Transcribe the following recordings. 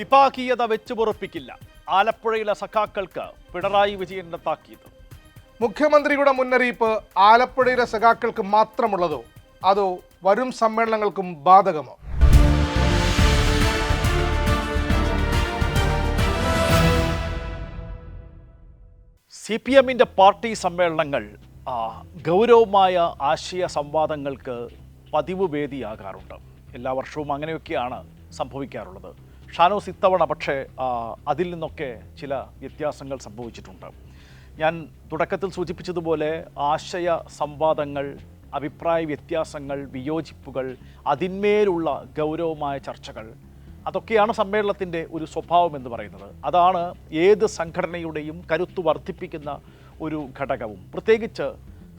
വിഭാഗീയത വെച്ചുപുറപ്പിക്കില്ല. ആലപ്പുഴയിലെ സഖാക്കൾക്ക് പിണറായി വിജയന്റെ താക്കീത്. മുഖ്യമന്ത്രിയുടെ മുന്നറിയിപ്പ് ആലപ്പുഴയിലെ സഖാക്കൾക്ക് മാത്രമുള്ളതോ അതോ വരും സമ്മേളനങ്ങൾക്കും ബാധകമോ? സി പി എമ്മിന്റെ പാർട്ടി സമ്മേളനങ്ങൾ ഗൗരവമായ ആശയ സംവാദങ്ങൾക്ക് പതിവ് വേദിയാകാറുണ്ട്. എല്ലാ വർഷവും അങ്ങനെയൊക്കെയാണ് സംഭവിക്കാറുള്ളത്. ഷാനോസ് ഇത്തവണ പക്ഷേ അതിൽ നിന്നൊക്കെ ചില വ്യത്യാസങ്ങൾ സംഭവിച്ചിട്ടുണ്ട്. ഞാൻ തുടക്കത്തിൽ സൂചിപ്പിച്ചതുപോലെ ആശയ സംവാദങ്ങൾ അഭിപ്രായ വ്യത്യാസങ്ങൾ വിയോജിപ്പുകൾ അതിന്മേലുള്ള ഗൗരവമായ ചർച്ചകൾ അതൊക്കെയാണ് സമ്മേളനത്തിന്റെ ഒരു സ്വഭാവം എന്ന് പറയുന്നത്. അതാണ് ഏത് സംഘടനയുടെയും കരുത്ത് വർദ്ധിപ്പിക്കുന്ന ഒരു ഘടകവും. പ്രത്യേകിച്ച്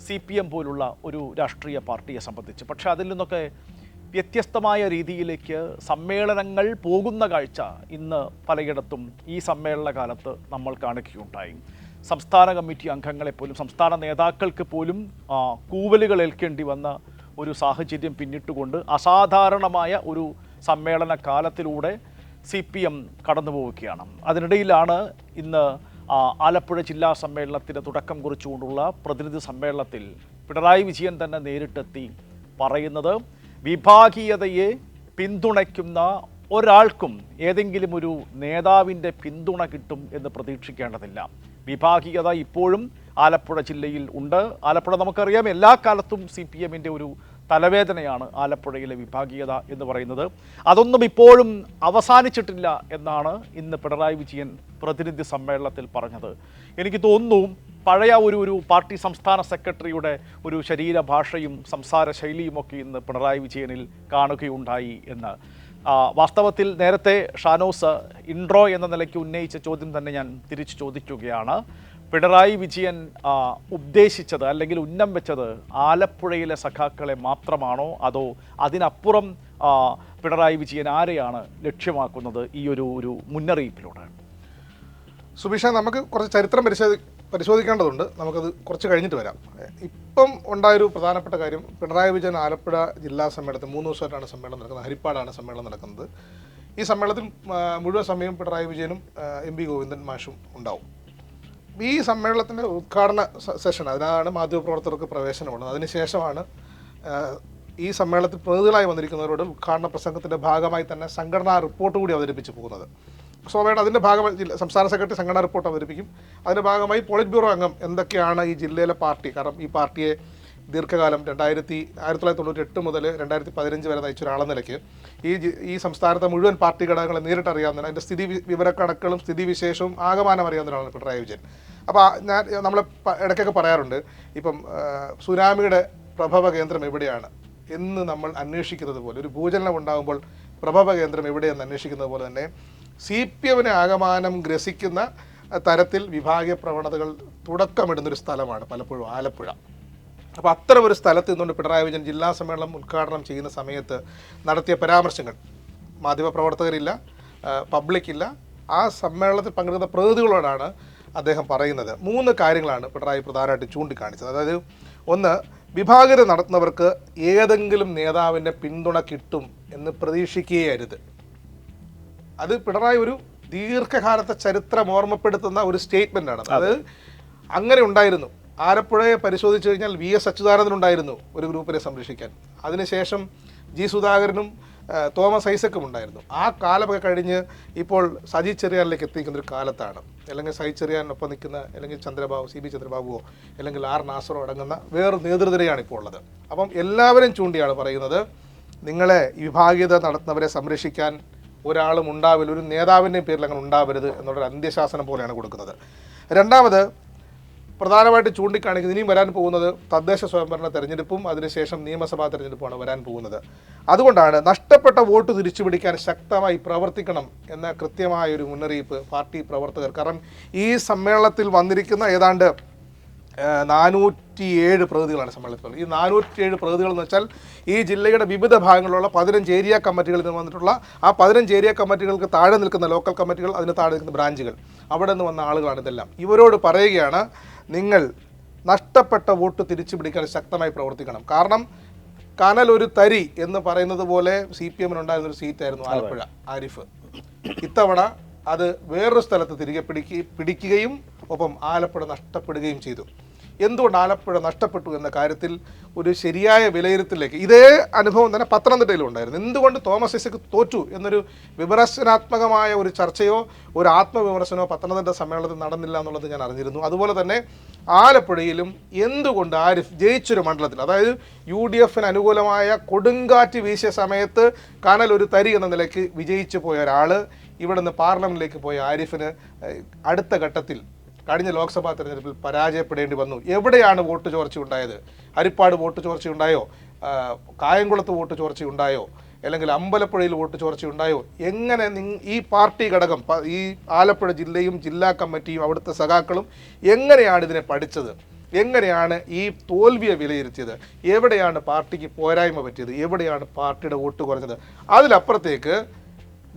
സി പി എം പോലുള്ള ഒരു രാഷ്ട്രീയ പാർട്ടിയെ സംബന്ധിച്ച്. പക്ഷേ അതിൽ നിന്നൊക്കെ വ്യത്യസ്തമായ രീതിയിലേക്ക് സമ്മേളനങ്ങൾ പോകുന്ന കാഴ്ച ഇന്ന് പലയിടത്തും ഈ സമ്മേളന കാലത്ത് നമ്മൾ കാണുകയുണ്ടായി. സംസ്ഥാന കമ്മിറ്റി അംഗങ്ങളെ പോലും സംസ്ഥാന നേതാക്കൾക്ക് പോലും കൂവലുകൾ ഏൽക്കേണ്ടി വന്ന ഒരു സാഹചര്യം പിന്നിട്ടുകൊണ്ട് അസാധാരണമായ ഒരു സമ്മേളന കാലത്തിലൂടെ സി പി എം കടന്നു പോവുകയാണ്. അതിനിടയിലാണ് ഇന്ന് ആലപ്പുഴ ജില്ലാ സമ്മേളനത്തിന് തുടക്കം കുറിച്ചുകൊണ്ടുള്ള പ്രതിനിധി സമ്മേളനത്തിൽ പിണറായി വിജയൻ തന്നെ നേരിട്ടെത്തി പറയുന്നത് വിഭാഗീയതയെ പിന്തുണയ്ക്കുന്ന ഒരാൾക്കും ഏതെങ്കിലും ഒരു നേതാവിന്റെ പിന്തുണ കിട്ടും എന്ന് പ്രതീക്ഷിക്കേണ്ടതില്ല. വിഭാഗീയത ഇപ്പോഴും ആലപ്പുഴ ജില്ലയിൽ ഉണ്ട്. ആലപ്പുഴ നമുക്കറിയാം എല്ലാ കാലത്തും സി പി എമ്മിന്റെ ഒരു തലവേദനയാണ് ആലപ്പുഴയിലെ വിഭാഗീയത എന്ന് പറയുന്നത്. അതൊന്നും ഇപ്പോഴും അവസാനിച്ചിട്ടില്ല എന്നാണ് ഇന്ന് പിണറായി വിജയൻ പ്രതിനിധി സമ്മേളനത്തിൽ പറഞ്ഞത്. എനിക്ക് തോന്നുന്നു പഴയ ഒരു ഒരു പാർട്ടി സംസ്ഥാന സെക്രട്ടറിയുടെ ഒരു ശരീരഭാഷയും സംസാര ശൈലിയുമൊക്കെ ഇന്ന് പിണറായി വിജയനിൽ കാണുകയുണ്ടായി എന്ന്. വാസ്തവത്തിൽ നേരത്തെ ഷാനോസ് ഇൻട്രോ എന്ന നിലയ്ക്ക് ഉന്നയിച്ച ചോദ്യം തന്നെ ഞാൻ തിരിച്ചു ചോദിക്കുകയാണ്. പിണറായി വിജയൻ ഉപദേശിച്ചത് അല്ലെങ്കിൽ ഉന്നം വെച്ചത് ആലപ്പുഴയിലെ സഖാക്കളെ മാത്രമാണോ? അതോ അതിനപ്പുറം പിണറായി വിജയൻ ആരെയാണ് ലക്ഷ്യമാക്കുന്നത് ഈ ഒരു ഒരു മുന്നറിയിപ്പിലൂടെ? സുബിഷ നമുക്ക് കുറച്ച് ചരിത്രം പരിശോധി പരിശോധിക്കേണ്ടതുണ്ട്. നമുക്കത് കുറച്ച് കഴിഞ്ഞിട്ട് വരാം. ഇപ്പം ഉണ്ടായൊരു പ്രധാനപ്പെട്ട കാര്യം പിണറായി വിജയൻ ആലപ്പുഴ ജില്ലാ സമ്മേളനത്തിൽ മൂന്ന് ദിവസമായിട്ടാണ് സമ്മേളനം നടക്കുന്നത്. ഹരിപ്പാടാണ് സമ്മേളനം നടക്കുന്നത്. ഈ സമ്മേളനത്തിൽ മുഴുവൻ സമയം പിണറായി വിജയനും എം പി ഗോവിന്ദൻ മാഷും ഉണ്ടാവും. ഈ സമ്മേളനത്തിന്റെ ഉദ്ഘാടന സെഷൻ അതിനാണ് മാധ്യമപ്രവർത്തകർക്ക് പ്രവേശനമുള്ളത് അതിനുശേഷമാണ് ഈ സമ്മേളനത്തിൽ പ്രതിനിധികളായി വന്നിരിക്കുന്നവരോട് ഉദ്ഘാടന പ്രസംഗത്തിന്റെ ഭാഗമായി തന്നെ സംഘടനാ റിപ്പോർട്ട് കൂടി അവതരിപ്പിച്ച് പോകുന്നത്. സ്വാഭാവികമായിട്ട് അതിന്റെ ഭാഗമായി ജില്ല സംസ്ഥാന സെക്രട്ടറി സംഘടനാ റിപ്പോർട്ട് അവതരിപ്പിക്കും. അതിന്റെ ഭാഗമായി പോളിറ്റ് ബ്യൂറോ അംഗം എന്തൊക്കെയാണ് ഈ ജില്ലയിലെ പാർട്ടി? കാരണം ഈ പാർട്ടിയെ ദീർഘകാലം രണ്ടായിരത്തി ആയിരത്തി തൊള്ളായിരത്തി തൊണ്ണൂറ്റി എട്ട് മുതൽ രണ്ടായിരത്തി പതിനഞ്ച് വരെ നയിച്ച ഒരാളെന്ന നിലയ്ക്ക് ഈ ഈ സംസ്ഥാനത്തെ മുഴുവൻ പാർട്ടി ഘടകങ്ങളെ നേരിട്ട് അറിയാവുന്ന അതിന്റെ സ്ഥിതി വിവരക്കണക്കുകളും സ്ഥിതി വിശേഷവും ആകമാനം അറിയാവുന്ന ഒരാളാണ് പിണറായി വിജയൻ അപ്പോൾ ഞാൻ നമ്മൾ ഇടയ്ക്കൊക്കെ പറയാറുണ്ട് ഇപ്പം സുനാമിയുടെ പ്രഭവ കേന്ദ്രം എവിടെയാണ് എന്ന് നമ്മൾ അന്വേഷിക്കുന്നത് പോലെ ഒരു ഭൂചലനം ഉണ്ടാകുമ്പോൾ പ്രഭവ കേന്ദ്രം എവിടെയെന്ന് അന്വേഷിക്കുന്നത് പോലെ തന്നെ സി പി എമ്മിനെ ആകമാനം ഗ്രസിക്കുന്ന തരത്തിൽ വിഭാഗീയ പ്രവണതകൾ തുടക്കമിടുന്നൊരു സ്ഥലമാണ് പലപ്പോഴും ആലപ്പുഴ. അപ്പോൾ അത്തരം ഒരു സ്ഥലത്ത് നിന്നുകൊണ്ട് പിണറായി വിജയൻ ജില്ലാ സമ്മേളനം ഉദ്ഘാടനം ചെയ്യുന്ന സമയത്ത് നടത്തിയ പരാമർശങ്ങൾ. മാധ്യമപ്രവർത്തകരില്ല പബ്ലിക് പബ്ലിക്കില്ല ആ സമ്മേളനത്തിൽ പങ്കെടുക്കുന്ന പ്രതിനിധികളോടാണ് അദ്ദേഹം പറയുന്നത്. മൂന്ന് കാര്യങ്ങളാണ് പിണറായി പ്രധാനമായിട്ട് ചൂണ്ടിക്കാണിച്ചത്. അതായത് ഒന്ന് വിഭാഗത നടത്തുന്നവർക്ക് ഏതെങ്കിലും നേതാവിന്റെ പിന്തുണ കിട്ടും എന്ന് പ്രതീക്ഷിക്കുകയരുത്. അത് പിണറായി ഒരു ദീർഘകാലത്തെ ചരിത്രം ഓർമ്മപ്പെടുത്തുന്ന ഒരു സ്റ്റേറ്റ്മെന്റാണ് ആണ്. അത്. അങ്ങനെ ഉണ്ടായിരുന്നു. ആലപ്പുഴയെ പരിശോധിച്ചു കഴിഞ്ഞാൽ വി എസ് അച്യുതാനന്ദൻ ഉണ്ടായിരുന്നു ഒരു ഗ്രൂപ്പിനെ സംരക്ഷിക്കാൻ. അതിനുശേഷം ജി സുധാകരനും തോമസ് ഐസക്കും ഉണ്ടായിരുന്നു. ആ കാലമൊക്കെ കഴിഞ്ഞ് ഇപ്പോൾ സജി ചെറിയാനിലേക്ക് എത്തിക്കുന്ന ഒരു കാലത്താണ്. അല്ലെങ്കിൽ സജി ചെറിയാനൊപ്പം നിൽക്കുന്ന അല്ലെങ്കിൽ ചന്ദ്രബാബു സി ബി ചന്ദ്രബാബുവോ അല്ലെങ്കിൽ ആർ നാസറോ അടങ്ങുന്ന വേറെ നേതൃനിരയാണ് ഇപ്പോൾ ഉള്ളത്. അപ്പം എല്ലാവരും ചൂണ്ടിയാണ് പറയുന്നത് നിങ്ങളെ വിഭാഗീയത നടത്തുന്നവരെ സംരക്ഷിക്കാൻ ഒരാളും ഉണ്ടാവില്ല ഒരു നേതാവിന്റെയും പേരിൽ അങ്ങനെ ഉണ്ടാവരുത് എന്നുള്ളൊരു അന്ത്യശാസനം പോലെയാണ് കൊടുക്കുന്നത്. രണ്ടാമത് പ്രധാനമായിട്ട് ചൂണ്ടിക്കാണിക്കുന്നത് ഇനിയും വരാൻ പോകുന്നത് തദ്ദേശ സ്വയംഭരണ തെരഞ്ഞെടുപ്പും അതിനുശേഷം നിയമസഭാ തെരഞ്ഞെടുപ്പുമാണ് വരാൻ പോകുന്നത്. അതുകൊണ്ടാണ് നഷ്ടപ്പെട്ട വോട്ട് തിരിച്ചുപിടിക്കാൻ ശക്തമായി പ്രവർത്തിക്കണം എന്ന കൃത്യമായ ഒരു മുന്നറിയിപ്പ് പാർട്ടി പ്രവർത്തകർ. കാരണം ഈ സമ്മേളനത്തിൽ വന്നിരിക്കുന്ന ഏതാണ്ട് നാനൂറ്റിയേഴ് പ്രതിനിധികളാണ് സമ്മേളനത്തിൽ. ഈ നാനൂറ്റിയേഴ് പ്രതിനിധികൾ എന്ന് വെച്ചാൽ ഈ ജില്ലയുടെ വിവിധ ഭാഗങ്ങളിലുള്ള പതിനഞ്ച് ഏരിയ കമ്മിറ്റികളിൽ നിന്ന് വന്നിട്ടുള്ള ആ പതിനഞ്ച് ഏരിയ കമ്മിറ്റികൾക്ക് താഴെ നിൽക്കുന്ന ലോക്കൽ കമ്മിറ്റികൾ അതിന് താഴെ നിൽക്കുന്ന ബ്രാഞ്ചുകൾ അവിടെ നിന്ന് വന്ന ആളുകളാണ് ഇതെല്ലാം. ഇവരോട് പറയുകയാണ് നിങ്ങൾ നഷ്ടപ്പെട്ട വോട്ട് തിരിച്ചു പിടിക്കാൻ ശക്തമായി പ്രവർത്തിക്കണം. കാരണം കനൽ ഒരു തരി എന്ന് പറയുന്നത് പോലെ സി പി എമ്മിനുണ്ടായിരുന്ന ഒരു സീറ്റായിരുന്നു ആലപ്പുഴ ആരിഫ്. ഇത്തവണ അത് വേറൊരു സ്ഥലത്ത് തിരികെ പിടിക്കുക പിടിക്കുകയും ഒപ്പം ആലപ്പുഴ നഷ്ടപ്പെടുകയും ചെയ്തു. എന്തുകൊണ്ട് ആലപ്പുഴ നഷ്ടപ്പെട്ടു എന്ന കാര്യത്തിൽ ഒരു ശരിയായ വിലയിരുത്തലിലേക്ക്? ഇതേ അനുഭവം തന്നെ പത്തനംതിട്ടയിലും ഉണ്ടായിരുന്നു. എന്തുകൊണ്ട് തോമസ് ഐസക് തോറ്റു എന്നൊരു വിമർശനാത്മകമായ ഒരു ചർച്ചയോ ഒരു ആത്മവിമർശനോ പത്തനംതിട്ട സമ്മേളനത്തിൽ നടന്നില്ല എന്നുള്ളത് ഞാൻ അറിഞ്ഞിരുന്നു. അതുപോലെ തന്നെ ആലപ്പുഴയിലും എന്തുകൊണ്ട് ആരിഫ് ജയിച്ചൊരു മണ്ഡലത്തിൽ? അതായത് യു ഡി എഫിന് അനുകൂലമായ കൊടുങ്കാറ്റ് വീശിയ സമയത്ത് കനൽ ഒരു തരി എന്ന നിലയ്ക്ക് വിജയിച്ചു പോയ ഒരാൾ ഇവിടുന്ന് പാർലമെന്റിലേക്ക് പോയ ആരിഫിന് അടുത്ത ഘട്ടത്തിൽ കഴിഞ്ഞ ലോക്സഭാ തെരഞ്ഞെടുപ്പിൽ പരാജയപ്പെടേണ്ടി വന്നു. എവിടെയാണ് വോട്ട് ചോർച്ച ഉണ്ടായത് ഹരിപ്പാട് വോട്ട് ചോർച്ച ഉണ്ടായോ കായംകുളത്ത് വോട്ട് ചോർച്ച ഉണ്ടായോ അല്ലെങ്കിൽ അമ്പലപ്പുഴയിൽ വോട്ട് ചോർച്ച ഉണ്ടായോ എങ്ങനെ ഈ പാർട്ടി ഘടകം ഈ ആലപ്പുഴ ജില്ലയും ജില്ലാ കമ്മിറ്റിയും അവിടുത്തെ സഖാക്കളും എങ്ങനെയാണ് ഇതിനെ പഠിച്ചത്? എങ്ങനെയാണ് ഈ തോൽവിയെ വിലയിരുത്തിയത്? എവിടെയാണ് പാർട്ടിക്ക് പോരായ്മ പറ്റിയത്? എവിടെയാണ് പാർട്ടിയുടെ വോട്ട് കുറഞ്ഞത്? അതിലപ്പുറത്തേക്ക്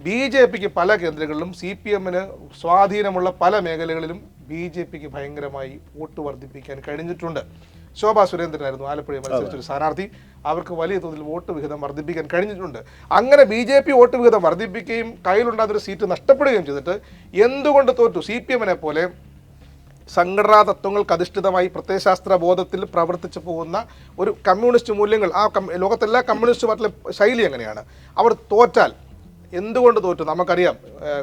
ബി ജെ പിക്ക് പല കേന്ദ്രങ്ങളിലും സി പി എമ്മിന് സ്വാധീനമുള്ള പല മേഖലകളിലും ബി ജെ പിക്ക് ഭയങ്കരമായി വോട്ട് വർദ്ധിപ്പിക്കാൻ കഴിഞ്ഞിട്ടുണ്ട്. ശോഭാ സുരേന്ദ്രനായിരുന്നു ആലപ്പുഴയിൽ മത്സരിച്ച ഒരു സ്ഥാനാർത്ഥി. അവർക്ക് വലിയ തോതിൽ വോട്ട് വിഹിതം വർദ്ധിപ്പിക്കാൻ കഴിഞ്ഞിട്ടുണ്ട്. അങ്ങനെ ബി ജെ പി വോട്ട് വിഹിതം വർദ്ധിപ്പിക്കുകയും കയ്യിലുണ്ടാകുന്ന ഒരു സീറ്റ് നഷ്ടപ്പെടുകയും ചെയ്തിട്ട് എന്തുകൊണ്ട് തോറ്റു? സി പി എമ്മിനെ പോലെ സംഘടനാ തത്വങ്ങൾക്ക് അധിഷ്ഠിതമായി പ്രത്യയശാസ്ത്ര ബോധത്തിൽ പ്രവർത്തിച്ചു പോകുന്ന ഒരു കമ്മ്യൂണിസ്റ്റ് മൂല്യങ്ങൾ ആ ലോകത്തെല്ലാ കമ്മ്യൂണിസ്റ്റ് പാർട്ടിയിലെ ശൈലി എങ്ങനെയാണ്? അവർ തോറ്റാൽ എന്തുകൊണ്ട് തോറ്റു? നമുക്കറിയാം.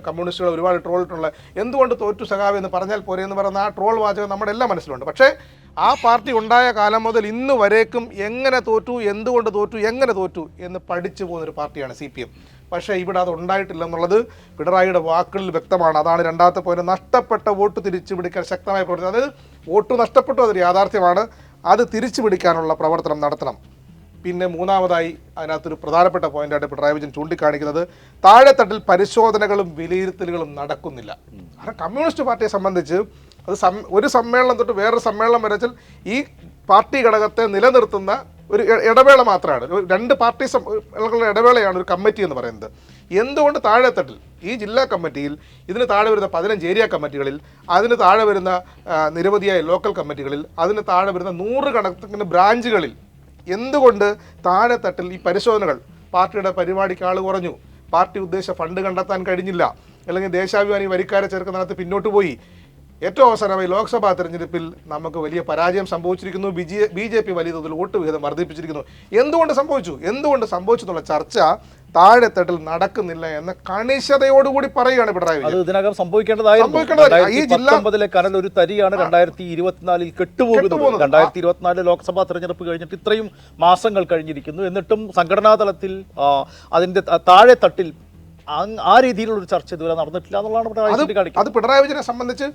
കമ്മ്യൂണിസ്റ്റുകൾ ഒരുപാട് ട്രോളിട്ടുള്ള എന്തുകൊണ്ട് തോറ്റു സഖാവ് എന്ന് പറഞ്ഞാൽ പോരെ എന്ന് പറയുന്ന ആ ട്രോൾ വാചകം നമ്മുടെ എല്ലാ മനസ്സിലുണ്ട്. പക്ഷേ ആ പാർട്ടി ഉണ്ടായ കാലം മുതൽ ഇന്ന് വരേക്കും എങ്ങനെ തോറ്റു എന്തുകൊണ്ട് തോറ്റു എങ്ങനെ തോറ്റു എന്ന് പഠിച്ചു പോകുന്നൊരു പാർട്ടിയാണ് സി പി എം. പക്ഷേ ഇവിടെ അത് ഉണ്ടായിട്ടില്ല എന്നുള്ളത് പിണറായിയുടെ വാക്കുകളിൽ വ്യക്തമാണ്. അതാണ് രണ്ടാമത്തെ പോയിന്റ് നഷ്ടപ്പെട്ട വോട്ട് തിരിച്ചു പിടിക്കാൻ ശക്തമായ പ്രവർത്തനം അതായത് വോട്ട് നഷ്ടപ്പെട്ടു അതൊരു യാഥാർത്ഥ്യമാണ്. അത് തിരിച്ചു പിടിക്കാനുള്ള പ്രവർത്തനം നടത്തണം. പിന്നെ മൂന്നാമതായി അതിനകത്തൊരു പ്രധാനപ്പെട്ട പോയിന്റായിട്ട് പിണറായി വിജയൻ ചൂണ്ടിക്കാണിക്കുന്നത്. താഴെത്തട്ടിൽ പരിശോധനകളും വിലയിരുത്തലുകളും നടക്കുന്നില്ല. കാരണം കമ്മ്യൂണിസ്റ്റ് പാർട്ടിയെ സംബന്ധിച്ച് അത് ഒരു സമ്മേളനം തൊട്ട് വേറൊരു സമ്മേളനം വരെ വെച്ചാൽ ഈ പാർട്ടി ഘടകത്തെ നിലനിർത്തുന്ന ഒരു ഇടവേള മാത്രമാണ്. രണ്ട് പാർട്ടി ഇടവേളയാണ് ഒരു കമ്മിറ്റി എന്ന് പറയുന്നത്. എന്തുകൊണ്ട് താഴെത്തട്ടിൽ ഈ ജില്ലാ കമ്മിറ്റിയിൽ ഇതിന് താഴെ വരുന്ന പതിനഞ്ച് ഏരിയ കമ്മിറ്റികളിൽ അതിന് താഴെ വരുന്ന നിരവധിയായ ലോക്കൽ കമ്മിറ്റികളിൽ അതിന് താഴെ വരുന്ന നൂറ് കണക്കിന് ബ്രാഞ്ചുകളിൽ എന്തുകൊണ്ട് താഴെത്തട്ടിൽ ഈ പരിശോധനകൾ? പാർട്ടിയുടെ പരിപാടിക്ക് ആൾ കുറഞ്ഞു. പാർട്ടി ഉദ്ദേശ ഫണ്ട് കണ്ടെത്താൻ കഴിഞ്ഞില്ല. അല്ലെങ്കിൽ ദേശാഭിമാനി വരിക്കാരെ ചേർക്കുന്നതിനകത്ത് പിന്നോട്ട് പോയി. ഏറ്റവും അവസാനമായി ലോക്സഭാ തെരഞ്ഞെടുപ്പിൽ നമുക്ക് വലിയ പരാജയം സംഭവിച്ചിരിക്കുന്നു. B J B J P വലിയ തോതിൽ വോട്ട് വിഹിതം വർദ്ധിപ്പിച്ചിരിക്കുന്നു. എന്തുകൊണ്ട് സംഭവിച്ചു? എന്തുകൊണ്ട് സംഭവിച്ചു എന്നുള്ള ചർച്ച താഴെത്തട്ടിൽ നടക്കുന്നില്ല എന്ന കണിശതയോടുകൂടി പറയുകയാണ് പിണറായി അത് വിജയൻ ഇതിനകം സംഭവിക്കേണ്ടതായിരുന്നു. കനൽ ഒരു തരിയാണ് രണ്ടായിരത്തി ഇരുപത്തിനാലിൽ കെട്ടുപോകുന്നത്. രണ്ടായിരത്തി ഇരുപത്തിനാല് ലോക്സഭാ തെരഞ്ഞെടുപ്പ് കഴിഞ്ഞിട്ട് ഇത്രയും മാസങ്ങൾ കഴിഞ്ഞിരിക്കുന്നു. എന്നിട്ടും സംഘടനാ തലത്തിൽ താഴെ അതിന്റെ ആ രീതിയിലുള്ള ഒരു ചർച്ച ഇതുവരെ നടന്നിട്ടില്ല എന്നുള്ളതാണ് അത് പിണറായി വിജയനെ സംബന്ധിച്ച്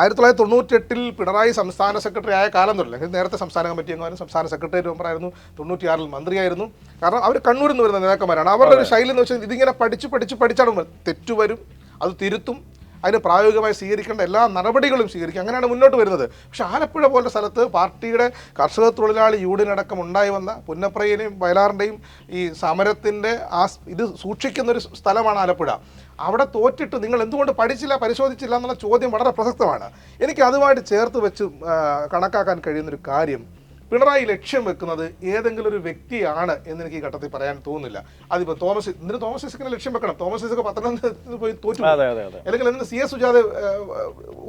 ആയിരത്തി തൊള്ളായിരത്തി തൊണ്ണൂറ്റെട്ടിൽ പിണറായി സംസ്ഥാന സെക്രട്ടറി ആയ കാലം തൊട്ടില്ല? നേരത്തെ സംസ്ഥാന കമ്മിറ്റി അംഗമായിരുന്നു സംസ്ഥാന സെക്രട്ടറി മെമ്പറായിരുന്നു തൊണ്ണൂറ്റിയാറിൽ മന്ത്രിയായിരുന്നു. കാരണം അവർ കണ്ണൂരിൽ നിന്ന് വരുന്ന നേതാക്കന്മാരാണ്. അവരുടെ ഒരു ശൈലി എന്ന് വെച്ചാൽ ഇതിങ്ങനെ പഠിച്ച് പഠിച്ച് പഠിച്ചാണ് തെറ്റുവരും അത് തിരുത്തും. അതിന് പ്രായോഗികമായി സ്വീകരിക്കേണ്ട എല്ലാ നടപടികളും സ്വീകരിക്കുക അങ്ങനെയാണ് മുന്നോട്ട് വരുന്നത്. പക്ഷേ ആലപ്പുഴ പോലെ സ്ഥലത്ത് പാർട്ടിയുടെ കർഷക തൊഴിലാളി യൂണിയൻ അടക്കം ഉണ്ടായി വന്ന പുന്നപ്രയിനെയും വയലാറിന്റെയും ഈ സമരത്തിന്റെ ആ ഇത് സൂക്ഷിക്കുന്നൊരു സ്ഥലമാണ് ആലപ്പുഴ. അവിടെ തോറ്റിട്ട് നിങ്ങൾ എന്തുകൊണ്ട് പഠിച്ചില്ല പരിശോധിച്ചില്ല എന്നുള്ള ചോദ്യം വളരെ പ്രസക്തമാണ്. എനിക്ക് അതുമായിട്ട് ചേർത്ത് വെച്ച് കണക്കാക്കാൻ കഴിയുന്നൊരു കാര്യം പിണറായി ലക്ഷ്യം വെക്കുന്നത് ഏതെങ്കിലും ഒരു വ്യക്തിയാണ് എന്ന് എനിക്ക് ഈ ഘട്ടത്തിൽ പറയാൻ തോന്നുന്നില്ല. അതിപ്പോ തോമസ് എന്തിനു തോമസ് ഐസക്കിനെ ലക്ഷ്യം വെക്കണം. തോമസ് ഐസക്ക് പത്തനംതിട്ട പോയി തോറ്റു അല്ലെങ്കിൽ എന്തിന് സി എസ് സുജാത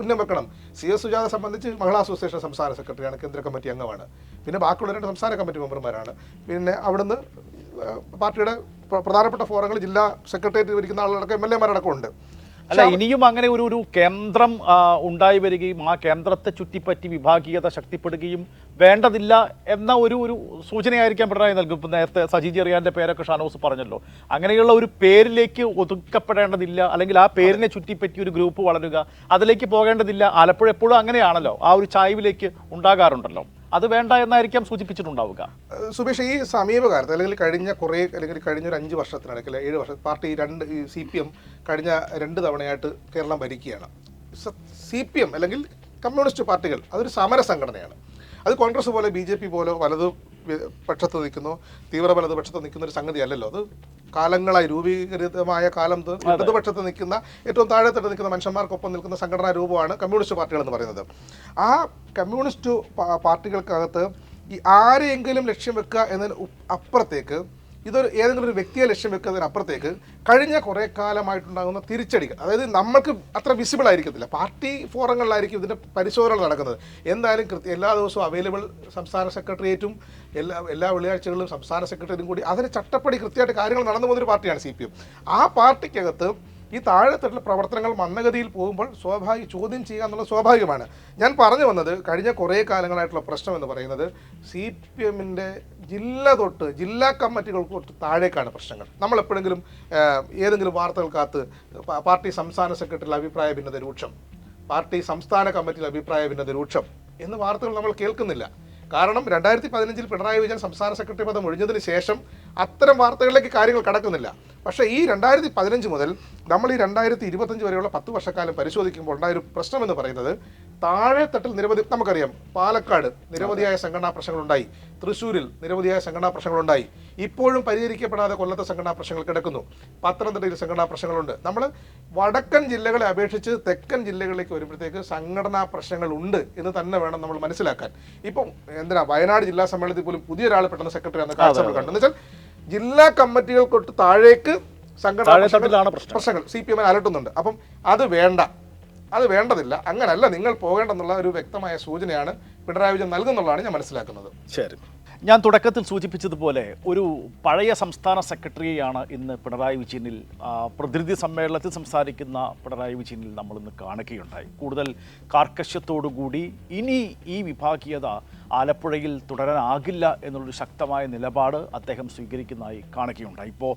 ഉന്നം വെക്കണം. സി എസ് സുജാത സംബന്ധിച്ച് മഹിളാ അസോസിയേഷൻ സംസ്ഥാന സെക്രട്ടറിയാണ് കേന്ദ്ര കമ്മിറ്റി അംഗമാണ്. പിന്നെ ബാക്കിയുള്ള രണ്ട് സംസ്ഥാന കമ്മിറ്റി മെമ്പർമാരാണ്. പിന്നെ അവിടുന്ന് പാർട്ടിയുടെ പ്രധാനപ്പെട്ട ഫോറങ്ങൾ ജില്ലാ സെക്രട്ടേറിയറ്റ് ഇരിക്കുന്ന ആളുകളടക്കം എം എൽ എമാരടക്കം ഉണ്ട്. അല്ല ഇനിയും അങ്ങനെ ഒരു ഒരു കേന്ദ്രം ഉണ്ടായി വരികയും ആ കേന്ദ്രത്തെ ചുറ്റിപ്പറ്റി വിഭാഗീയത ശക്തിപ്പെടുകയും വേണ്ടതില്ല എന്ന ഒരു ഒരു സൂചനയായിരിക്കാം പിണറായി നൽകും. ഇപ്പം നേരത്തെ സജി ജെറിയാന്റെ പേരൊക്കെ ഷാനോസ് പറഞ്ഞല്ലോ. അങ്ങനെയുള്ള ഒരു പേരിലേക്ക് ഒതുക്കപ്പെടേണ്ടതില്ല. അല്ലെങ്കിൽ ആ പേരിനെ ചുറ്റിപ്പറ്റി ഒരു ഗ്രൂപ്പ് വളരുക. അതിലേക്ക് പോകേണ്ടതില്ല. ആലപ്പുഴ എപ്പോഴും അങ്ങനെയാണല്ലോ. ആ ഒരു ചായ്വിലേക്ക് ഉണ്ടാകാറുണ്ടല്ലോ. അത് വേണ്ട എന്നായിരിക്കാം സൂചിപ്പിച്ചിട്ടുണ്ടാവുക. സുബേഷ് ഈ സമീപകാലത്ത് അല്ലെങ്കിൽ കഴിഞ്ഞ കുറേ അല്ലെങ്കിൽ കഴിഞ്ഞ ഒരു അഞ്ച് വർഷത്തിനിടയ്ക്ക് ഏഴ് വർഷം പാർട്ടി രണ്ട് ഈ സി പി എം കഴിഞ്ഞ രണ്ട് തവണയായിട്ട് കേരളം ഭരിക്കുകയാണ്. സി പി എം അല്ലെങ്കിൽ കമ്മ്യൂണിസ്റ്റ് പാർട്ടികൾ അതൊരു സമര സംഘടനയാണ് അത് കോൺഗ്രസ് പോലെ ബി ജെ പി പോലെ വലതു പക്ഷത്ത് നിൽക്കുന്നു. തീവ്ര വലതുപക്ഷത്ത് നിൽക്കുന്ന ഒരു സംഗതി അല്ലല്ലോ. അത് കാലങ്ങളായി രൂപീകൃതമായ കാലം ഇടതുപക്ഷത്ത് നിൽക്കുന്ന ഏറ്റവും താഴെത്തട്ട് നിൽക്കുന്ന മനുഷ്യന്മാർക്കൊപ്പം നിൽക്കുന്ന സംഘടനാ രൂപമാണ് കമ്മ്യൂണിസ്റ്റ് പാർട്ടികൾ എന്ന് പറയുന്നത്. ആ കമ്മ്യൂണിസ്റ്റ് പാർട്ടികൾക്കകത്ത് ഈ ആരെയെങ്കിലും ലക്ഷ്യം വെക്കുക എന്നതിന് അപ്പുറത്തേക്ക് ഇതൊരു ഏതെങ്കിലും ഒരു വ്യക്തിയെ ലക്ഷ്യം വെക്കുന്നതിനപ്പുറത്തേക്ക് കഴിഞ്ഞ കുറേ കാലമായിട്ടുണ്ടാകുന്ന തിരിച്ചടികൾ അതായത് നമ്മൾക്ക് അത്ര വിസിബിൾ ആയിരിക്കത്തില്ല. പാർട്ടി ഫോറങ്ങളിലായിരിക്കും ഇതിന്റെ പരിശോധനകൾ നടക്കുന്നത്. എന്തായാലും കൃത്യം എല്ലാ ദിവസവും അവൈലബിൾ സംസ്ഥാന സെക്രട്ടേറിയറ്റും എല്ലാ എല്ലാ വെള്ളിയാഴ്ചകളിലും സംസ്ഥാന സെക്രട്ടറിയും കൂടി അതിന് ചട്ടപ്പടി കൃത്യമായിട്ട് കാര്യങ്ങൾ നടന്നു പോകുന്നൊരു പാർട്ടിയാണ് സി പി എം. ആ പാർട്ടിക്കകത്ത് ഈ താഴെത്തട്ടിലെ പ്രവർത്തനങ്ങൾ മന്ദഗതിയിൽ പോകുമ്പോൾ സ്വാഭാവിക ചോദ്യം ചെയ്യുക എന്നുള്ളത് സ്വാഭാവികമാണ്. ഞാൻ പറഞ്ഞു വന്നത് കഴിഞ്ഞ കുറേ കാലങ്ങളായിട്ടുള്ള പ്രശ്നം എന്ന് പറയുന്നത് സി പി എമ്മിന്റെ ജില്ല തൊട്ട് ജില്ലാ കമ്മിറ്റികൾ തൊട്ട് താഴേക്കാണ് പ്രശ്നങ്ങൾ. നമ്മൾ എപ്പോഴെങ്കിലും ഏതെങ്കിലും വാർത്തകൾക്കകത്ത് പാർട്ടി സംസ്ഥാന സെക്രട്ടറിയുടെ അഭിപ്രായ ഭിന്നത രൂക്ഷം പാർട്ടി സംസ്ഥാന കമ്മിറ്റിയുടെ അഭിപ്രായ ഭിന്നത രൂക്ഷം എന്ന് വാർത്തകൾ നമ്മൾ കേൾക്കുന്നില്ല. കാരണം രണ്ടായിരത്തി പതിനഞ്ചിൽ പിണറായി വിജയൻ സംസ്ഥാന സെക്രട്ടറി പദം ഒഴിഞ്ഞതിന് ശേഷം അത്തരം വാർത്തകളിലേക്ക് കാര്യങ്ങൾ കടക്കുന്നില്ല. പക്ഷേ ഈ രണ്ടായിരത്തി പതിനഞ്ച് മുതൽ നമ്മൾ ഈ രണ്ടായിരത്തി ഇരുപത്തഞ്ച് വരെയുള്ള പത്ത് വർഷക്കാലം പരിശോധിക്കുമ്പോൾ ഉണ്ടായൊരു പ്രശ്നം എന്ന് പറയുന്നത് താഴെത്തട്ടിൽ നിരവധി നമുക്കറിയാം പാലക്കാട് നിരവധിയായ സംഘടനാ പ്രശ്നങ്ങളുണ്ടായി. തൃശ്ശൂരിൽ നിരവധിയായ സംഘടനാ പ്രശ്നങ്ങളുണ്ടായി. ഇപ്പോഴും പരിഹരിക്കപ്പെടാതെ കൊല്ലത്തെ സംഘടനാ പ്രശ്നങ്ങൾ കിടക്കുന്നു. പത്തനംതിട്ടയിൽ സംഘടനാ പ്രശ്നങ്ങളുണ്ട്. നമ്മൾ വടക്കൻ ജില്ലകളെ അപേക്ഷിച്ച് തെക്കൻ ജില്ലകളിലേക്ക് വരുമ്പോഴത്തേക്ക് സംഘടനാ പ്രശ്നങ്ങൾ ഉണ്ട് എന്ന് തന്നെ വേണം നമ്മൾ മനസ്സിലാക്കാൻ. ഇപ്പം എന്തിനാ വയനാട് ജില്ലാ സമ്മേളനത്തിൽ പോലും പുതിയൊരാൾ പെട്ടെന്ന് സെക്രട്ടറി ആണ് കാഴ്ച നമ്മൾ കണ്ടു. എന്ന് വെച്ചാൽ ജില്ലാ കമ്മിറ്റികൾ തൊട്ട് താഴേക്ക് സംഘടന പ്രശ്നങ്ങൾ- പ്രശ്നം. പ്രശ്നങ്ങൾ. സി പി എമ്മിനെ അലട്ടുന്നുണ്ട്. അപ്പം അത് വേണ്ട. അത് വേണ്ടതില്ല. അങ്ങനല്ല നിങ്ങൾ പോകേണ്ടെന്നുള്ള ഒരു വ്യക്തമായ സൂചനയാണ് പിണറായി വിജയൻ നൽകുന്നുള്ളതാണ് ഞാൻ മനസ്സിലാക്കുന്നത്. ശരി. ഞാൻ തുടക്കത്തിൽ സൂചിപ്പിച്ചതുപോലെ ഒരു പഴയ സംസ്ഥാന സെക്രട്ടറിയാണ് ഇന്ന് പിണറായി വിജയനിൽ പ്രതിനിധി സമ്മേളനത്തിൽ സംസാരിക്കുന്ന പിണറായി വിജയനിൽ നമ്മൾ ഇന്ന് കാണുകയുണ്ടായി. കൂടുതൽ കാർക്കശ്യത്തോടുകൂടി ഇനി ഈ വിഭാഗീയത ആലപ്പുഴയിൽ തുടരാനാകില്ല എന്നുള്ളൊരു ശക്തമായ നിലപാട് അദ്ദേഹം സ്വീകരിക്കുന്നതായി കാണുകയുണ്ടായി. ഇപ്പോൾ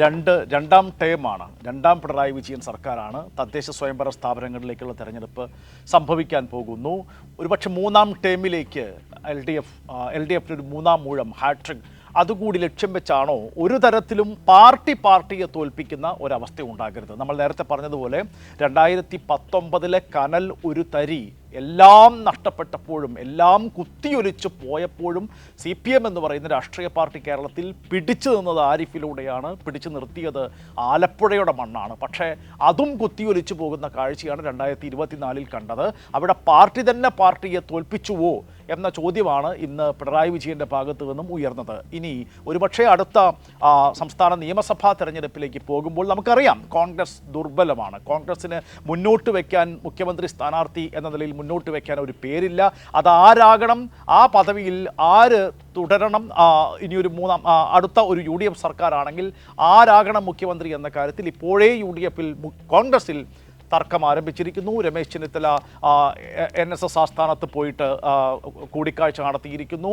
രണ്ട് രണ്ടാം ടേമാണ് രണ്ടാം പിണറായി വിജയൻ സർക്കാരാണ് തദ്ദേശ സ്വയംഭര സ്ഥാപനങ്ങളിലേക്കുള്ള തെരഞ്ഞെടുപ്പ് സംഭവിക്കാൻ പോകുന്നു. ഒരുപക്ഷെ മൂന്നാം ടേമിലേക്ക് L D F L D മൂന്നാം മൂഴം ഹാട്രിക് അതുകൂടി ലക്ഷ്യം വെച്ചാണോ ഒരു തരത്തിലും പാർട്ടി പാർട്ടിയെ തോൽപ്പിക്കുന്ന ഒരവസ്ഥ ഉണ്ടാകരുത്. നമ്മൾ നേരത്തെ പറഞ്ഞതുപോലെ രണ്ടായിരത്തി പത്തൊമ്പതിലെ കനൽ ഒരു തരി എല്ലാം നഷ്ടപ്പെട്ടപ്പോഴും എല്ലാം കുത്തിയൊലിച്ച് പോയപ്പോഴും സി പി എം എന്ന് പറയുന്ന രാഷ്ട്രീയ പാർട്ടി കേരളത്തിൽ പിടിച്ചു നിന്നത് ആരിഫിലൂടെയാണ് പിടിച്ചു നിർത്തിയത് ആലപ്പുഴയുടെ മണ്ണാണ്. പക്ഷേ അതും കുത്തിയൊലിച്ചു പോകുന്ന കാഴ്ചയാണ് രണ്ടായിരത്തി ഇരുപത്തിനാലിൽ കണ്ടത്. അവിടെ പാർട്ടി തന്നെ പാർട്ടിയെ തോൽപ്പിച്ചുവോ എന്ന ചോദ്യമാണ് ഇന്ന് പിണറായി വിജയന്റെ ഭാഗത്തു നിന്നും ഉയർന്നത്. ഇനി ഒരുപക്ഷെ അടുത്ത സംസ്ഥാന നിയമസഭാ തെരഞ്ഞെടുപ്പിലേക്ക് പോകുമ്പോൾ നമുക്കറിയാം കോൺഗ്രസ് ദുർബലമാണ്. കോൺഗ്രസിന് മുന്നോട്ട് വയ്ക്കാൻ മുഖ്യമന്ത്രി സ്ഥാനാർത്ഥി എന്ന നിലയിൽ മുന്നോട്ട് വയ്ക്കാൻ ഒരു പേരില്ല. അത് അതാരാകണം? ആ പദവിയിൽ ആര് തുടരണം? ഇനിയൊരു മൂന്നാം അടുത്ത ഒരു യു ഡി എഫ് സർക്കാരാണെങ്കിൽ ആരാകണം മുഖ്യമന്ത്രി എന്ന കാര്യത്തിൽ ഇപ്പോഴേ യു ഡി എഫിൽ കോൺഗ്രസിൽ തർക്കം ആരംഭിച്ചിരിക്കുന്നു. Ramesh Chennithala N S S ആസ്ഥാനത്ത് പോയിട്ട് കൂടിക്കാഴ്ച നടത്തിയിരിക്കുന്നു.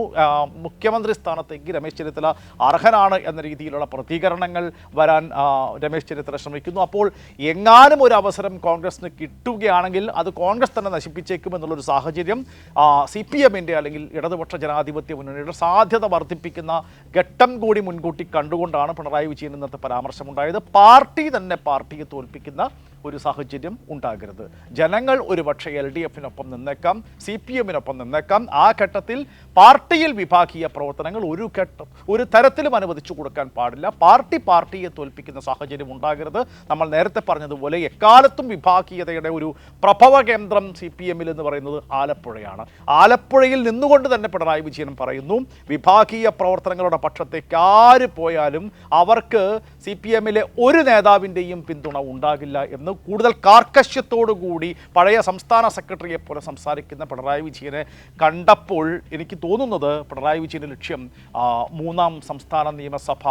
മുഖ്യമന്ത്രി സ്ഥാനത്തേക്ക് രമേശ് ചെന്നിത്തല അർഹനാണ് എന്ന രീതിയിലുള്ള പ്രതികരണങ്ങൾ വരാൻ രമേശ് ചെന്നിത്തല ശ്രമിക്കുന്നു. അപ്പോൾ എങ്ങാനും ഒരു അവസരം കോൺഗ്രസിന് കിട്ടുകയാണെങ്കിൽ അത് കോൺഗ്രസ് തന്നെ നശിപ്പിച്ചേക്കും എന്നുള്ളൊരു സാഹചര്യം സി പി എമ്മിന്റെ അല്ലെങ്കിൽ ഇടതുപക്ഷ ജനാധിപത്യ മുന്നണിയുടെ സാധ്യത വർദ്ധിപ്പിക്കുന്ന ഘട്ടം കൂടി മുൻകൂട്ടി കണ്ടുകൊണ്ടാണ് പിണറായി വിജയൻ ഇന്നത്തെ പരാമർശമുണ്ടായത്. പാർട്ടി തന്നെ പാർട്ടിയെ തോൽപ്പിക്കുന്ന ഒരു സാഹചര്യം ഉണ്ടാകരുത്. ജനങ്ങൾ ഒരു പക്ഷേ എൽ ഡി എഫിനൊപ്പം നിന്നേക്കാം സി പി എമ്മിനൊപ്പം നിന്നേക്കാം. ആ ഘട്ടത്തിൽ പാർട്ടിയിൽ വിഭാഗീയ പ്രവർത്തനങ്ങൾ ഒരു ഘട്ടം ഒരു തരത്തിലും അനുവദിച്ചു കൊടുക്കാൻ പാടില്ല. പാർട്ടി പാർട്ടിയെ തോൽപ്പിക്കുന്ന സാഹചര്യം ഉണ്ടാകരുത്. നമ്മൾ നേരത്തെ പറഞ്ഞതുപോലെ എക്കാലത്തും വിഭാഗീയതയുടെ ഒരു പ്രഭവ കേന്ദ്രം സി പി എമ്മിൽ എന്ന് പറയുന്നത് ആലപ്പുഴയാണ്. ആലപ്പുഴയിൽ നിന്നുകൊണ്ട് തന്നെ പിണറായി വിജയൻ പറയുന്നു വിഭാഗീയ പ്രവർത്തനങ്ങളുടെ പക്ഷത്തേക്ക് ആര് പോയാലും അവർക്ക് സി പി എമ്മിലെ ഒരു നേതാവിന്റെയും പിന്തുണ ഉണ്ടാകില്ല എന്ന് കൂടുതൽ കാർക്കശ്യത്തോടു കൂടി പഴയ സംസ്ഥാന സെക്രട്ടറിയെ പോലെ സംസാരിക്കുന്ന പിണറായി വിജയനെ കണ്ടപ്പോൾ എനിക്ക് തോന്നുന്നത് പിണറായി വിജയന്റെ ലക്ഷ്യം മൂന്നാം സംസ്ഥാന നിയമസഭ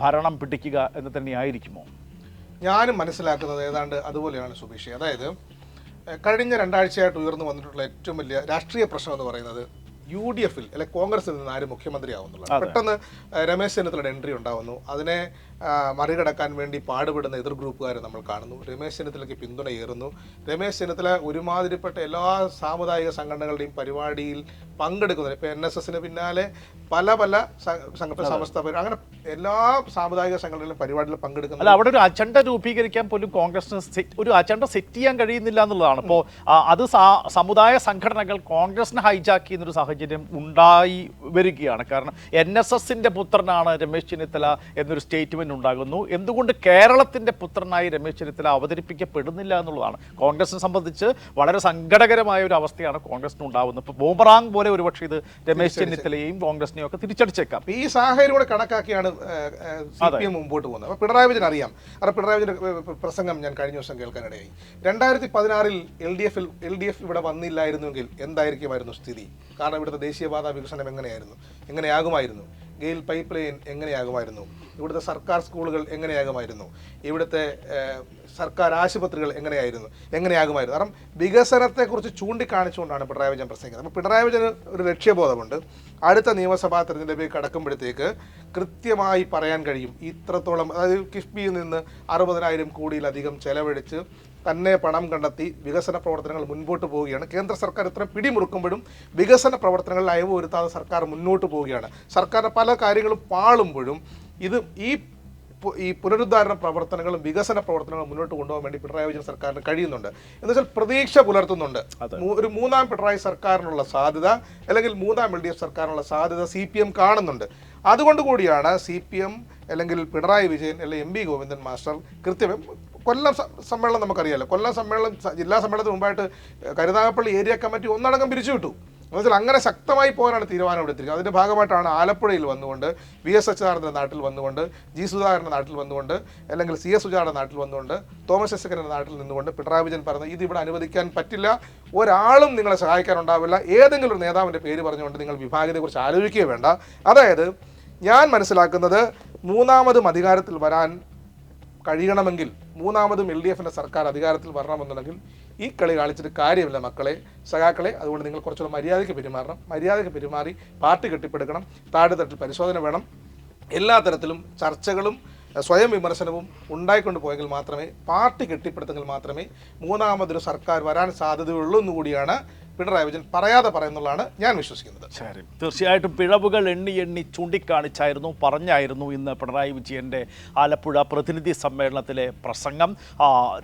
ഭരണം പിടിക്കുക എന്ന് തന്നെയായിരിക്കുമോ? ഞാനും മനസ്സിലാക്കുന്നത് ഏതാണ്ട് അതുപോലെയാണ് സുബീഷ്. അതായത് കഴിഞ്ഞ രണ്ടാഴ്ചയായിട്ട് ഉയർന്നു വന്നിട്ടുള്ള ഏറ്റവും വലിയ രാഷ്ട്രീയ പ്രശ്നം എന്ന് പറയുന്നത് യു ഡി എഫിൽ അല്ലെ കോൺഗ്രസിൽ നിന്ന് ആര് മുഖ്യമന്ത്രിയാവുന്നുള്ളത്. പെട്ടെന്ന് രമേശ് ചെന്നിത്തലയുടെ എൻട്രി ഉണ്ടാവുന്നു. അതിനെ മറികടക്കാൻ വേണ്ടി പാടുപെടുന്ന എതിർ ഗ്രൂപ്പുകാരെ നമ്മൾ കാണുന്നു. രമേശ് ചെന്നിത്തലയ്ക്ക് പിന്തുണയേറുന്നു രമേശ് ചെന്നിത്തല ഒരുമാതിരിപ്പെട്ട എല്ലാ സാമുദായിക സംഘടനകളുടെയും പരിപാടിയിൽ പങ്കെടുക്കുന്നത് ഇപ്പോൾ എൻ എസ് എസിന് പിന്നാലെ പല പല സംഘടന സമസ്ത അങ്ങനെ എല്ലാ സാമുദായിക സംഘടനകളും പരിപാടിയിൽ പങ്കെടുക്കുന്നു. അല്ല അവിടെ ഒരു അജണ്ട രൂപീകരിക്കാൻ പോലും കോൺഗ്രസിന് ഒരു അജണ്ട സെറ്റ് ചെയ്യാൻ കഴിയുന്നില്ല എന്നുള്ളതാണ്. ഇപ്പോൾ അത് സമുദായ സംഘടനകൾ കോൺഗ്രസിനെ ഹൈജാക്ക് ചെയ്യുന്ന ഒരു സാഹചര്യം സാഹചര്യം ഉണ്ടായി വരികയാണ്. കാരണം എൻ എസ് എസിന്റെ പുത്രനാണ് രമേശ് ചെന്നിത്തല എന്നൊരു സ്റ്റേറ്റ്മെന്റ് ഉണ്ടാകുന്നു. എന്തുകൊണ്ട് കേരളത്തിന്റെ പുത്രനായി രമേശ് ചെന്നിത്തല അവതരിപ്പിക്കപ്പെടുന്നില്ല എന്നുള്ളതാണ്. കോൺഗ്രസിനെ സംബന്ധിച്ച് വളരെ സങ്കടകരമായ ഒരു അവസ്ഥയാണ് കോൺഗ്രസിന് ഉണ്ടാകുന്നത് ഇപ്പോൾ ബൂമറാങ് പോലെ ഒരുപക്ഷെ ഇത് രമേശ് ചെന്നിത്തലയെയും കോൺഗ്രസിനെയും ഒക്കെ തിരിച്ചടിച്ചേക്കാം. ഈ സാഹചര്യം കൂടെ കണക്കാക്കിയാണ് മുമ്പോട്ട് പോകുന്നത്. അപ്പോൾ പിണറായി വിജയൻ അറിയാം. കാരണം പിണറായി വിജയൻ പ്രസംഗം ഞാൻ കഴിഞ്ഞ ദിവസം കേൾക്കാനിടയായി. രണ്ടായിരത്തി പതിനാറിൽ എൽ ഡി എഫിൽ എൽ ഡി എഫ് ഇവിടെ വന്നില്ലായിരുന്നുവെങ്കിൽ എന്തായിരിക്കുമായിരുന്നു സ്ഥിതി? കാരണം ഇവിടുത്തെ ദേശീയപാത വികസനം എങ്ങനെയായിരുന്നു? എങ്ങനെയാകുമായിരുന്നു? ഗെയിൽ പൈപ്പ് ലൈൻ എങ്ങനെയാകുമായിരുന്നു? ഇവിടുത്തെ സർക്കാർ സ്കൂളുകൾ എങ്ങനെയാകുമായിരുന്നു? ഇവിടുത്തെ സർക്കാർ ആശുപത്രികൾ എങ്ങനെയായിരുന്നു? എങ്ങനെയാകുമായിരുന്നു? കാരണം വികസനത്തെക്കുറിച്ച് ചൂണ്ടിക്കാണിച്ചുകൊണ്ടാണ് പിണറായി വിജയൻ പ്രസംഗിക്കുന്നത്. അപ്പോൾ പിണറായി വിജയന് ഒരു ലക്ഷ്യബോധമുണ്ട്. അടുത്ത നിയമസഭാ തെരഞ്ഞെടുപ്പിൽ കടക്കുമ്പോഴത്തേക്ക് കൃത്യമായി പറയാൻ കഴിയും. ഇത്രത്തോളം അതായത് കിഫ്ബിയിൽ നിന്ന് അറുപതിനായിരം കോടിയിലധികം ചെലവഴിച്ച് തന്നെ പണം കണ്ടെത്തി വികസന പ്രവർത്തനങ്ങൾ മുൻപോട്ട് പോവുകയാണ്. കേന്ദ്ര സർക്കാർ ഇത്ര പിടിമുറുക്കുമ്പോഴും വികസന പ്രവർത്തനങ്ങളിൽ അയവ് വരുത്താതെ സർക്കാർ മുന്നോട്ട് പോവുകയാണ്. സർക്കാരിന്റെ പല കാര്യങ്ങളും പാളുമ്പോഴും ഇത് ഈ ഈ പുനരുദ്ധാരണ പ്രവർത്തനങ്ങളും വികസന പ്രവർത്തനങ്ങളും മുന്നോട്ട് കൊണ്ടുപോകാൻ വേണ്ടി പിണറായി വിജയൻ സർക്കാരിന് കഴിയുന്നുണ്ട്. എന്ന് വെച്ചാൽ പ്രതീക്ഷ പുലർത്തുന്നുണ്ട്. ഒരു മൂന്നാം പിണറായി സർക്കാരിനുള്ള സാധ്യത അല്ലെങ്കിൽ മൂന്നാം എൽ ഡി എഫ് സർക്കാരിനുള്ള സാധ്യത സി പി എം കാണുന്നുണ്ട്. അതുകൊണ്ട് കൂടിയാണ് സി പി എം അല്ലെങ്കിൽ പിണറായി വിജയൻ അല്ലെങ്കിൽ എം വി ഗോവിന്ദൻ മാസ്റ്റർ കൃത്യമായി കൊല്ലം സമ്മേളനം നമുക്കറിയാലോ. കൊല്ലം സമ്മേളനം ജില്ലാ സമ്മേളനത്തിന് മുമ്പായിട്ട് കരുനാഗപ്പള്ളി ഏരിയ കമ്മിറ്റി ഒന്നടങ്കം പിരിച്ചുവിട്ടു എന്നുവെച്ചാൽ അങ്ങനെ ശക്തമായി പോകാനാണ് തീരുമാനം എടുത്തിരിക്കുന്നത് അതിന്റെ ഭാഗമായിട്ടാണ് ആലപ്പുഴയിൽ വന്നുകൊണ്ട് വി എസ് അച്യുതാനന്ദന്റെ നാട്ടിൽ വന്നുകൊണ്ട് ജി സുധാകരന്റെ നാട്ടിൽ വന്നുകൊണ്ട് അല്ലെങ്കിൽ സി എസ് സുജാടെ നാട്ടിൽ വന്നുകൊണ്ട് തോമസ് ഐസക്കന്റെ നാട്ടിൽ നിന്നുകൊണ്ട് പിണറായി വിജയൻ പറഞ്ഞത് ഇത് ഇവിടെ അനുവദിക്കാൻ പറ്റില്ല. ഒരാളും നിങ്ങളെ സഹായിക്കാനുണ്ടാവില്ല. ഏതെങ്കിലും ഒരു നേതാവിന്റെ പേര് പറഞ്ഞുകൊണ്ട് നിങ്ങൾ വിഭാഗത്തെക്കുറിച്ച് ആലോചിക്കുകയോ വേണ്ട. അതായത് ഞാൻ മനസ്സിലാക്കുന്നത് മൂന്നാമതും അധികാരത്തിൽ വരാൻ കഴിയണമെങ്കിൽ മൂന്നാമതും എൽ ഡി എഫിന്റെ സർക്കാർ അധികാരത്തിൽ വരണമെന്നുണ്ടെങ്കിൽ ഈ കളി കളിച്ചിട്ട് കാര്യമില്ല മക്കളെ സഖാക്കളെ. അതുകൊണ്ട് നിങ്ങൾ കുറച്ചുകൂടെ മര്യാദയ്ക്ക് പെരുമാറണം. മര്യാദയ്ക്ക് പെരുമാറി പാർട്ടി കെട്ടിപ്പടുക്കണം. താഴെത്തട്ടിൽ പരിശോധന വേണം. എല്ലാ തരത്തിലും ചർച്ചകളും സ്വയം വിമർശനവും ഉണ്ടായിക്കൊണ്ട് പോയെങ്കിൽ മാത്രമേ പാർട്ടി കെട്ടിപ്പടുത്തെങ്കിൽ മാത്രമേ മൂന്നാമതൊരു സർക്കാർ വരാൻ സാധ്യതയുള്ളൂ എന്നുകൂടിയാണ് പിണറായി വിജയൻ പറയാതെ പറയുന്നുള്ളതാണ് ഞാൻ വിശ്വസിക്കുന്നത്. ശരി. തീർച്ചയായിട്ടും പിഴവുകൾ എണ്ണി എണ്ണി ചൂണ്ടിക്കാണിച്ചായിരുന്നു പറഞ്ഞായിരുന്നു ഇന്ന് പിണറായി വിജയന്റെ ആലപ്പുഴ പ്രതിനിധി സമ്മേളനത്തിലെ പ്രസംഗം.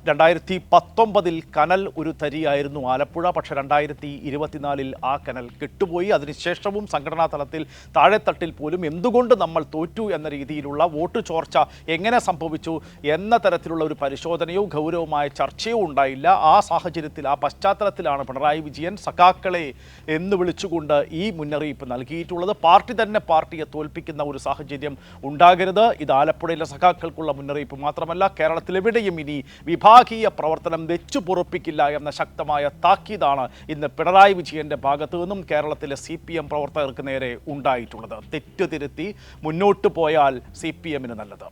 രണ്ടായിരത്തി പത്തൊമ്പതിൽ കനൽ ഒരു തരിയായിരുന്നു ആലപ്പുഴ പക്ഷേ രണ്ടായിരത്തി ഇരുപത്തിനാലിൽ ആ കനൽ കെട്ടുപോയി. അതിനുശേഷവും സംഘടനാ തലത്തിൽ താഴെത്തട്ടിൽ പോലും എന്തുകൊണ്ട് നമ്മൾ തോറ്റു എന്ന രീതിയിലുള്ള വോട്ട് ചോർച്ച എങ്ങനെ സംഭവിച്ചു എന്ന തരത്തിലുള്ള ഒരു പരിശോധനയോ ഗൗരവമായ ചർച്ചയോ ഉണ്ടായില്ല. ആ സാഹചര്യത്തിൽ ആ പശ്ചാത്തലത്തിലാണ് പിണറായി വിജയൻ സഖാക്കളെ എന്ന് വിളിച്ചുകൊണ്ട് ഈ മുന്നറിയിപ്പ് നൽകിയിട്ടുള്ളത്. പാർട്ടി തന്നെ പാർട്ടിയെ തോൽപ്പിക്കുന്ന ഒരു സാഹചര്യം ഉണ്ടാകരുത്. ഇത് ആലപ്പുഴയിലെ സഖാക്കൾക്കുള്ള മുന്നറിയിപ്പ് മാത്രമല്ല കേരളത്തിലെവിടെയും ഇനി വിഭാഗീയ പ്രവർത്തനം വെച്ചു പൊറുപ്പിക്കില്ല എന്ന ശക്തമായ താക്കീതാണ് ഇന്ന് പിണറായി വിജയന്റെ ഭാഗത്തു നിന്നും കേരളത്തിലെ സി പി എം പ്രവർത്തകർക്ക് നേരെ ഉണ്ടായിട്ടുള്ളത്. തെറ്റുതിരുത്തി മുന്നോട്ട് പോയാൽ സി പി എമ്മിന് നല്ലത്.